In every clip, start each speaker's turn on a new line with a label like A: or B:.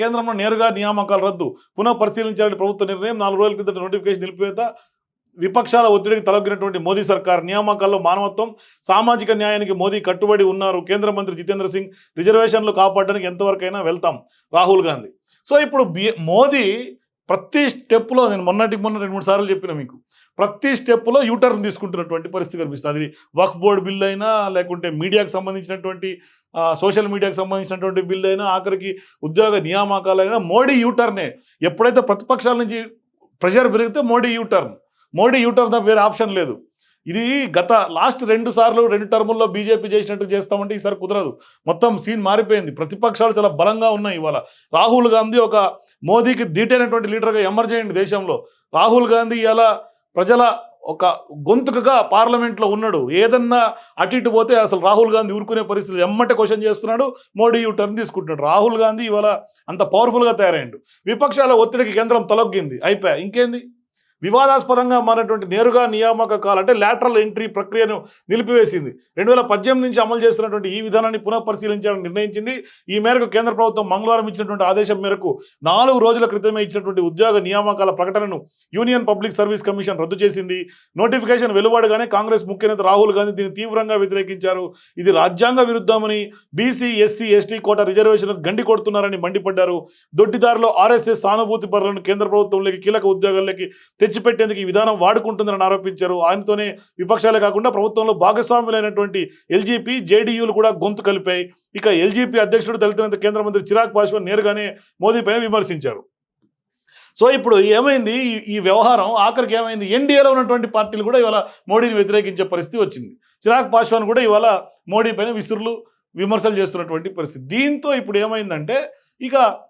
A: కేంద్రంలో నేరుగా నియామకాలు రద్దు. పునః పరిశీలించాలని ప్రభుత్వ నిర్ణయం నాలుగు రోజుల క్రితం నోటిఫికేషన్ నిలిపివేత విపక్షాల ఒత్తిడికి తలొగ్గినటువంటి మోదీ సర్కార్. నియామకాల్లో మానవత్వం సామాజిక న్యాయానికి మోదీ కట్టుబడి ఉన్నారు. కేంద్ర మంత్రి జితేంద్ర సింగ్ రిజర్వేషన్లు కాపాడడానికి ఎంతవరకైనా వెళ్తాం. రాహుల్ గాంధీ. సో ఇప్పుడు బి మోదీ ప్రతి స్టెప్లో నేను మొన్నటికి మొన్న రెండు మూడు సార్లు చెప్పిన మీకు ప్రతి స్టెప్లో యూటర్న్ తీసుకుంటున్నటువంటి పరిస్థితి కనిపిస్తుంది. అది వక్ఫ్ బోర్డు బిల్ అయినా లేకుంటే మీడియాకు సంబంధించినటువంటి సోషల్ మీడియాకు సంబంధించినటువంటి బిల్ అయినా ఆఖరికి ఉద్యోగ నియామకాలైనా మోడీ యూటర్నే ఎప్పుడైతే ప్రతిపక్షాల నుంచి ప్రెషర్ పెరిగితే మోడీ యూటర్న్ మోడీ యూటర్న్ తప్ప వేరే ఆప్షన్ లేదు. ఇది గత లాస్ట్ రెండు సార్లు రెండు టర్ముల్లో బీజేపీ చేసినట్టు చేస్తామంటే ఈసారి కుదరదు. మొత్తం సీన్ మారిపోయింది. ప్రతిపక్షాలు చాలా బలంగా ఉన్నాయి ఇవాళ. రాహుల్ గాంధీ ఒక మోదీకి దీటైనటువంటి లీడర్గా ఎమర్జ్ అయ్యింది దేశంలో. రాహుల్ గాంధీ ఇలా ప్రజల ఒక గొంతుకగా పార్లమెంట్లో ఉన్నాడు. ఏదన్నా అటు ఇటు పోతే అసలు రాహుల్ గాంధీ ఊరుకునే పరిస్థితి ఎమ్మటే క్వశ్చన్ చేస్తున్నాడు. మోడీ యూ టర్న్ తీసుకుంటున్నాడు. రాహుల్ గాంధీ ఇవాళ అంత పవర్ఫుల్గా తయారైండు. విపక్షాల ఒత్తిడికి కేంద్రం తలొగ్గింది. అయిపోయా. ఇంకేంది? వివాదాస్పదంగా మారినటువంటి నేరుగా నియామకాలు అంటే లాటరల్ ఎంట్రీ ప్రక్రియను నిలిపివేసింది. రెండు వేల పద్దెనిమిది నుంచి అమలు చేస్తున్నటువంటి ఈ విధానాన్ని పునః పరిశీలించాలని నిర్ణయించింది. ఈ మేరకు కేంద్ర ప్రభుత్వం మంగళవారం ఇచ్చినటువంటి ఆదేశం మేరకు నాలుగు రోజుల క్రితమే ఇచ్చినటువంటి ఉద్యోగ నియామకాల ప్రకటనను యూనియన్ పబ్లిక్ సర్వీస్ కమిషన్ రద్దు చేసింది. నోటిఫికేషన్ వెలువడగానే కాంగ్రెస్ ముఖ్య నేత రాహుల్ గాంధీ దీన్ని తీవ్రంగా వ్యతిరేకించారు. ఇది రాజ్యాంగ విరుద్ధమని BC SC ST quota reservation గండి కొడుతున్నారని మండిపడ్డారు. దొడ్డిదారిలో ఆర్ఎస్ఎస్ సానుభూతి పరులను కేంద్ర ప్రభుత్వంలోకి కీలక ఉద్యోగాల్లోకి తెచ్చిపెట్టేందుకు ఈ విధానం వాడుకుంటుందని ఆరోపించారు. ఆయనతోనే విపక్షాలే కాకుండా ప్రభుత్వంలో భాగస్వాములైనటువంటి ఎల్జీపీ జేడీయూలు కూడా గొంతు కలిపాయి. ఇక ఎల్జీపీ అధ్యక్షుడు దళిత కేంద్ర మంత్రి చిరాగ్ పాస్వాన్ నేరుగానే మోదీ పైన విమర్శించారు. సో ఇప్పుడు ఏమైంది? ఈ- ఈ వ్యవహారం ఆఖరికి ఏమైంది? ఎన్డీఏలో ఉన్నటువంటి పార్టీలు కూడా ఇవాళ మోడీని వ్యతిరేకించే పరిస్థితి వచ్చింది. చిరాగ్ పాస్వాన్ కూడా ఇవాళ మోడీ పైన విసురులు విమర్శలు చేస్తున్నటువంటి పరిస్థితి. దీంతో ఇప్పుడు ఏమైందంటే ఇక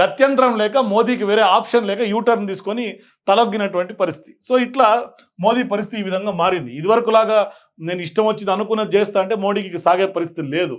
A: గత్యంతరం లేక మోదీకి వేరే ఆప్షన్ లేక యూటర్న్ తీసుకొని తలొగ్గినటువంటి పరిస్థితి. సో ఇట్లా మోదీ పరిస్థితి ఈ విధంగా మారింది. ఇదివరకులాగా నేను ఇష్టం వచ్చింది అనుకున్నది చేస్తా అంటే మోడీకి సాగే పరిస్థితి లేదు.